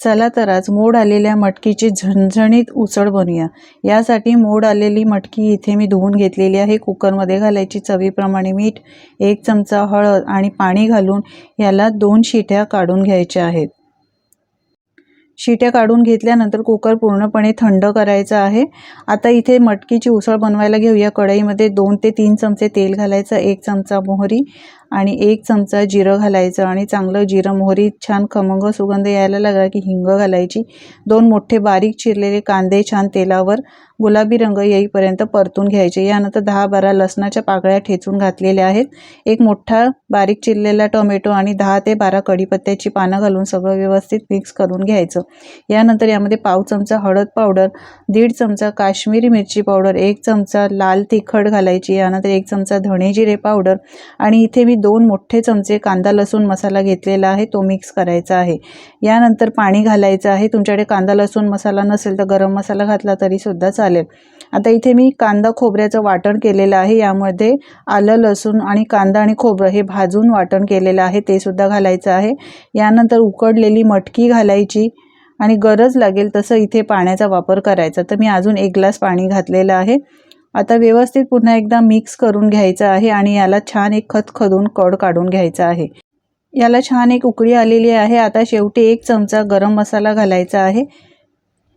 चला तर आज मोड आलेल्या मटकीची झणझणीत उसळ बनवूया यासाठी मोड आलेली मटकी इथे मी धुवून घेतलेली आहे. कुकरमध्ये घालायची चवीप्रमाणे मीठ एक चमचा हळद आणि पाणी घालून याला दोन शिट्या काढून घ्यायच्या आहेत. शिट्या काढून घेतल्यानंतर कुकर पूर्णपणे थंड करायचा आहे. आता इथे मटकीची उसळ बनवायला घेऊया. कढईमध्ये दोन ते तीन चमचे तेल घालायचं एक चमचा मोहरी आणि एक चमचा जिरं घालायचं आणि चांगलं जिरं मोहरी छान खमंग सुगंध यायला लागला की हिंग घालायची. दोन मोठे बारीक चिरलेले कांदे छान तेलावर गुलाबी रंग येईपर्यंत परतून घ्यायचे. यानंतर दहा बारा लसणाच्या पाकळ्या ठेचून घातलेल्या आहेत. एक मोठा बारीक चिरलेला टोमॅटो आणि दहा ते बारा कढीपत्त्याची पानं घालून सगळं व्यवस्थित मिक्स करून घ्यायचं. यानंतर यामध्ये पाव चमचा हळद पावडर दीड चमचा काश्मीरी मिरची पावडर एक चमचा लाल तिखट घालायची यानंतर एक चमचा धणे जिरे पावडर आणि इथे मी दोन मोठे चमचे कांदा लसूण मसाला घेतलेला आहे. तो मिक्स करायचा आहे. यानंतर पाणी घालायचं आहे. तुमच्याकडे कांदा लसूण मसाला नसेल तर गरम मसाला घातला तरीसुद्धा चालेल. आता इथे मी कांदा खोबऱ्याचं वाटण केलेलं आहे. यामध्ये आलं लसूण आणि कांदा आणि खोबरं हे भाजून वाटण केलेलं आहे. ते सुद्धा घालायचं आहे. यानंतर उकडलेली मटकी घालायची आणि गरज लागेल तसं इथे पाण्याचा वापर करायचा. तर मी अजून एक ग्लास पाणी घातलेलं आहे. आता व्यवस्थित पुन्हा एकदा मिक्स करून घ्यायचं आहे आणि याला छान एक खदखदून कड काढून घ्यायचा आहे. याला छान एक उकळी आलेली आहे. आता शेवटी एक चमचा गरम मसाला घालायचा आहे.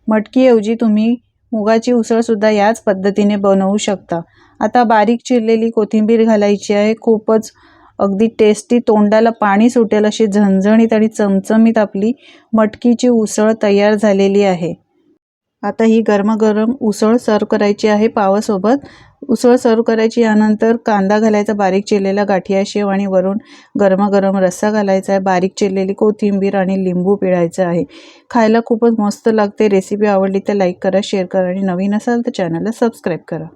मटकीऐवजी तुम्ही मुगाची उसळसुद्धा याच पद्धतीने बनवू शकता. आता बारीक चिरलेली कोथिंबीर घालायची आहे. खूपच अगदी टेस्टी तोंडाला पाणी सुटेल अशी झणझणीत आणि चमचमीत आपली मटकीची उसळ तयार झालेली आहे. आता ही गरमागरम उसळ सर्व करायची आहे पावासोबत. उसळ सर्व करायची यानंतर कांदा घालायचा बारीक चिरलेला गाठिया शेव आणि वरून गरमागरम रस्सा घालायचा आहे. बारीक चिरलेली कोथिंबीर आणि लिंबू पिळायचं आहे. खायला खूपच मस्त लागते. रेसिपी आवडली तर लाईक करा शेअर करा आणि नवीन असाल तर चॅनलला सबस्क्राईब करा.